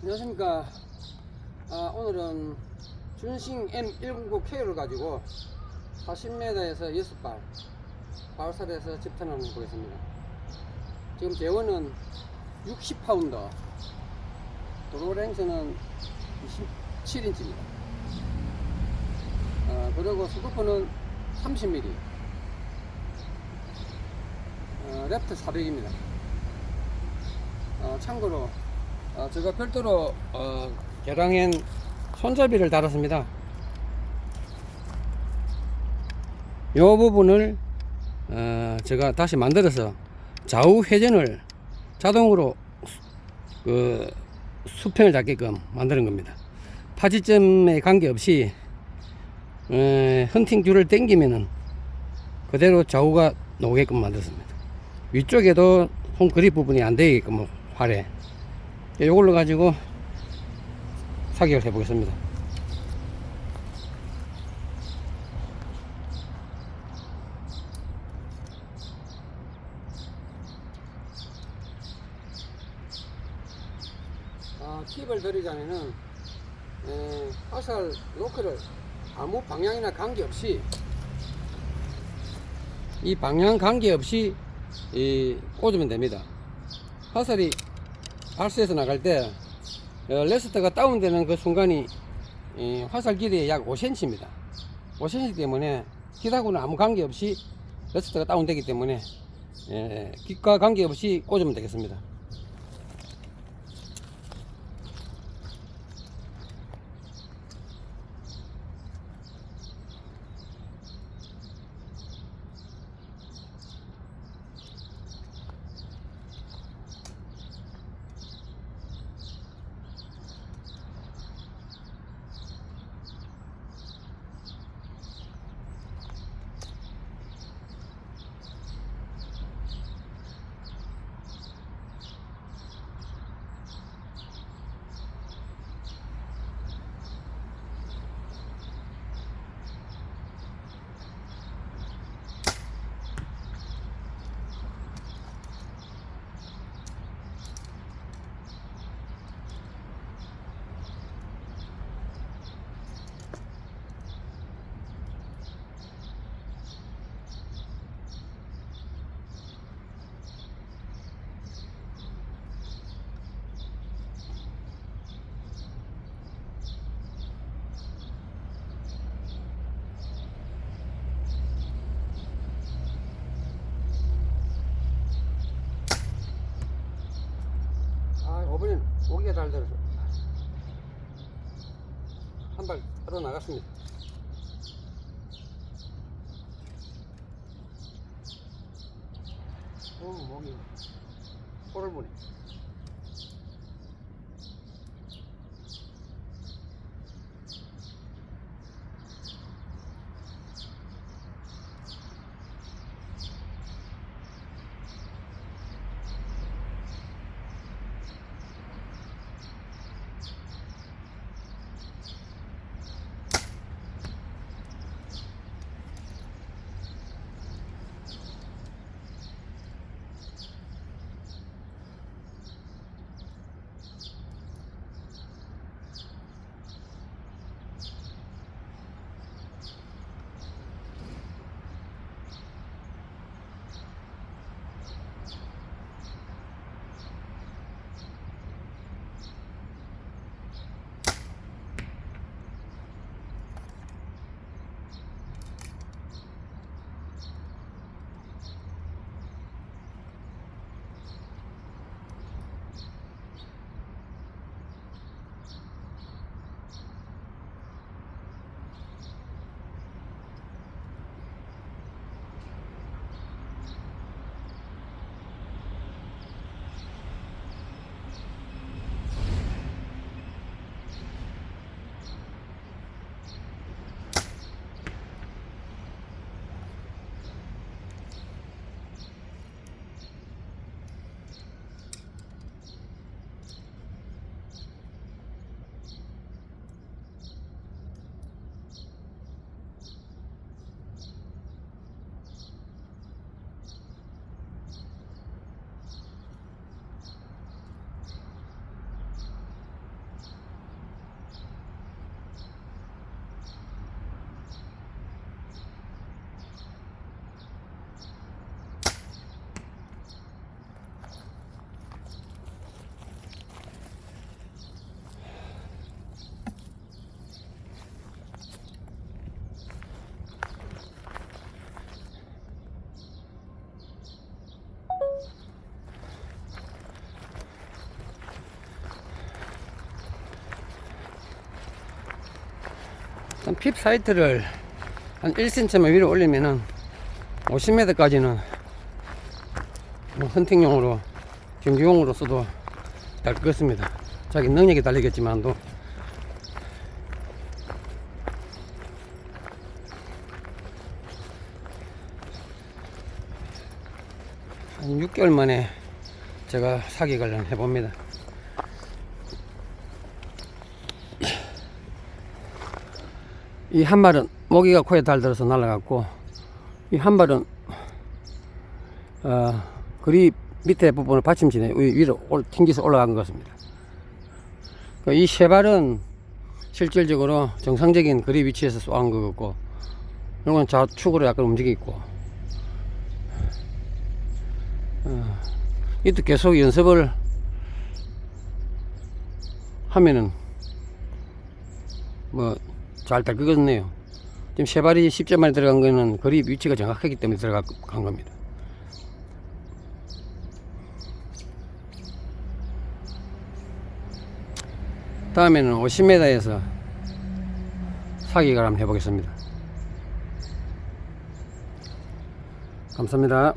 안녕하십니까. 아, 오늘은 준싱 M109K를 가지고 40m에서 6발, 바울살에서 집탄을 해보겠습니다. 지금 대원은 60파운더, 도로랭스는 27인치입니다. 아, 그리고 스쿠프는 30mm, 어, 랩트 400입니다. 어, 참고로 어, 제가 별도로 어, 계량엔 손잡이를 달았습니다. 이 부분을 어, 제가 다시 만들어서 좌우 회전을 자동으로 수- 그 수평을 잡게끔 만드는 겁니다. 파지점에 관계없이 에, 헌팅 줄을 당기면은 그대로 좌우가 나오게끔 만들었습니다. 위쪽에도 손 그립 부분이 안 되게끔 활에 이걸로 가지고 사격을 해 보겠습니다. 아, 팁을 드리자면은 에, 화살 노크를 아무 방향이나 관계없이 이 방향 관계없이 이 꽂으면 됩니다. 화살이 발수해서 나갈 때 어, 레스트가 다운되는 그 순간이 이 화살 길이 약 5cm입니다. 5cm 때문에 기다고는 아무 관계없이 레스트가 다운되기 때문에 예, 빛과 관계없이 꽂으면 되겠습니다. 아, 이번엔 오기가 잘 들어서 한발 떨어 나갔습니다. 오, 목이 코를 보 핍 사이트를 한 1cm만 위로 올리면은 50m까지는 뭐 헌팅용으로 경기용으로 써도 될 것 같습니다. 자기 능력에 달리겠지만도 한 6개월 만에 제가 사기를 해봅니다. 이 한 발은 모기가 코에 달들어서 날아갔고 이 한 발은 어, 그립 밑에 부분을 위- 위로 올, 튕겨서 올라간 것 같습니다. 이 세 발은 실질적으로 정상적인 그립 위치에서 쏘은 것 같고 이건 좌측으로 약간 움직이고 어, 이도 계속 연습을 하면은 뭐 잘 같네요. 지금 세 발이 10점 만에 들어간 거는 그립 위치가 정확하기 때문에 들어간 겁니다. 다음에는 50m에서 사기를 한번 해보겠습니다. 감사합니다.